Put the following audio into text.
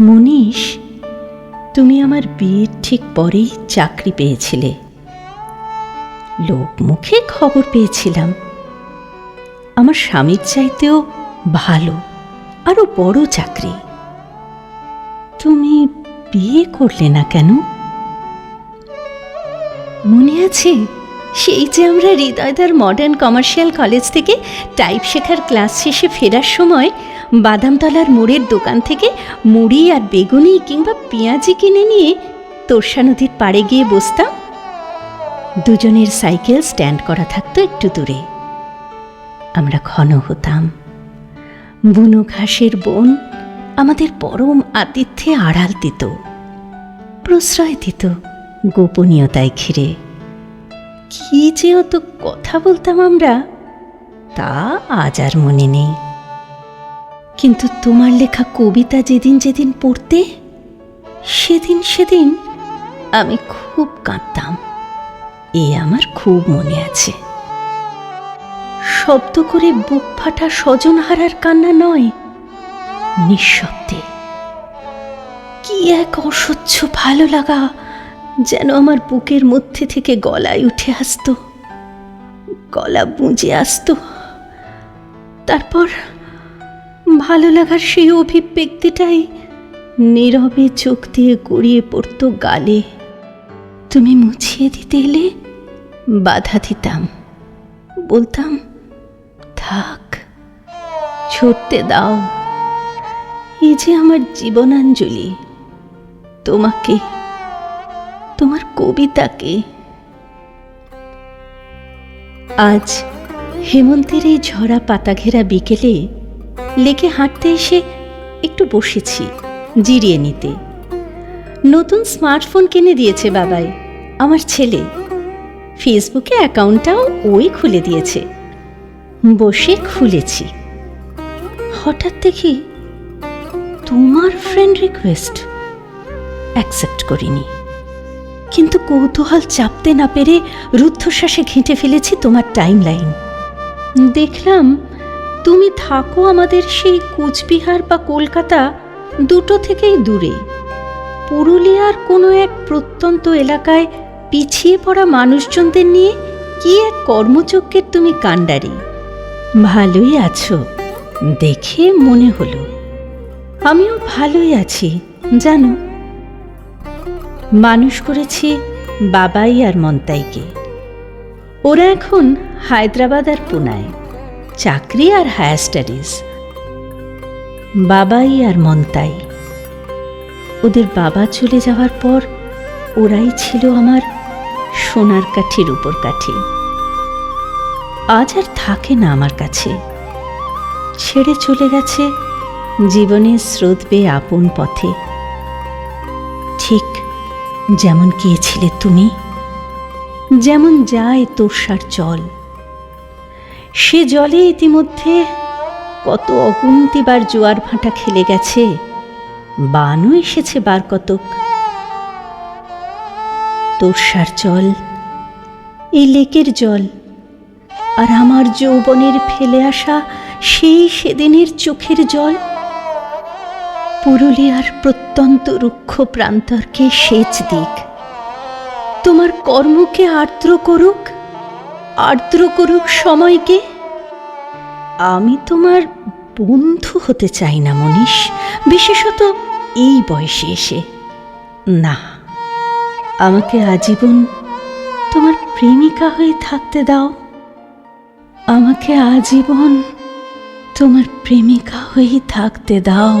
মনীষ, তুমি আমার বিয়ের ঠিক পরেই চাকরি পেয়েছিলে। লোক মুখে খবর পেয়েছিলাম। আমার স্বামীর চাইতেও ভালো, আরও বড় চাকরি। তুমি বিয়ে করলে না কেন? মনে আছে? সেই যে আমরা হৃদয়দার মডার্ন কমার্শিয়াল কলেজ থেকে টাইপ শেখার ক্লাস শেষে ফেরার সময় বাদামতলার মোড়ের দোকান থেকে মুড়ি আর বেগুনি কিংবা পেঁয়াজি কিনে নিয়ে তোরসা নদীর পাড়ে গিয়ে বসতাম। দুজনের সাইকেল স্ট্যান্ড করা থাকতো একটু দূরে। আমরা ঘন হতাম। বুনো ঘাসের বন আমাদের পরম আতিথ্যে আড়াল দিত। প্রশ্রয় দিত গোপনীয়তায় ঘিরে। কি যে অত কথা বলতাম আমরা, তা আজ আর মনে নেই। কিন্তু তোমার লেখা কবিতা যেদিন যেদিন পড়তে, সেদিন সেদিন আমি খুব কাঁদতাম। এ আমার খুব মনে আছে। শব্দ করে বুক ফাটা স্বজন হারার কান্না নয়, নিঃশব্দে। কি এক অসহ্য ভালো লাগা যেন আমার বুকের মধ্যে থেকে গলায় উঠে আসতো। গলা বুঁজে আসতো। তারপর ভালো লাগার সেই অভিব্যক্তিটাই নীরবে চোখ দিয়ে গড়িয়ে পড়তো গালে। তুমি মুছিয়ে দিতে এলে বাধা দিতাম। বলতাম, থাক ছড়তে দাও। এই যে আমার জীবনাঞ্জলি, তোমাকে তোমার কবিতাকে। আজ হেমন্তের এই ঝরা পাতা ঘেরা বিকেলে লেকে হাঁটতে এসে একটু বসেছি জিরিয়ে নিতে। নতুন স্মার্টফোন কিনে দিয়েছে বাবাই, আমার ছেলে। ফেসবুকে অ্যাকাউন্টটাও ওই খুলে দিয়েছে। বসে খুলেছি। হঠাৎ দেখি তোমার ফ্রেন্ড রিকোয়েস্ট অ্যাকসেপ্ট করিনি। কিন্তু কৌতূহল চাপতে না পেরে রুদ্ধশ্বাসে ঘেঁটে ফেলেছি তোমার টাইম লাইন দেখলাম তুমি থাকো আমাদের সেই কুচবিহার বা কলকাতা দুটো থেকেই দূরে। পুরুলিয়ার কোনো এক প্রত্যন্ত এলাকায় পিছিয়ে পড়া মানুষজনদের নিয়ে কি এক কর্মযজ্ঞের তুমি কাণ্ডারি? ভালোই আছো, দেখে মনে হলো। আমিও ভালোই আছি, জানো। মানুষ করেছি বাবাই আর মন্তাইকে। ওরা এখন হায়দ্রাবাদ আর পুনায়, চাকরি আর হায়ার স্টাডিজ। বাবাই আর মন্তাই, ওদের বাবা চলে যাওয়ার পর ওরাই ছিল আমার সোনার কাঠির উপর কাঠি আজ আর থাকে না আমার কাছে। ছেড়ে চলে গেছে জীবনের স্রোত বেয়ে আপন পথে। যেমন গিয়েছিলে তুমি, যেমন যায় তোষার জল। সে জলে ইতিমধ্যে কত অগুন্তিবার জোয়ার ভাঁটা খেলে গেছে, বানও এসেছে বার কতক। তোষার জল, এই লেকের জল, আর আমার যৌবনের ফেলে আসা সেই সেদিনের চোখের জল, পুরুলিয়ার প্রত্যন্ত রুক্ষ প্রান্তরকে সেচ দিক। তোমার কর্মকে আর্দ্র করুক আর্দ্র করুক সময়কে। আমি তোমার বন্ধু হতে চাই না, মনীষ। বিশেষত এই বয়সে এসে। না, আমাকে আজীবন তোমার প্রেমিকা হয়ে থাকতে দাও। আমাকে আজীবন তোমার প্রেমিকা হয়েই থাকতে দাও।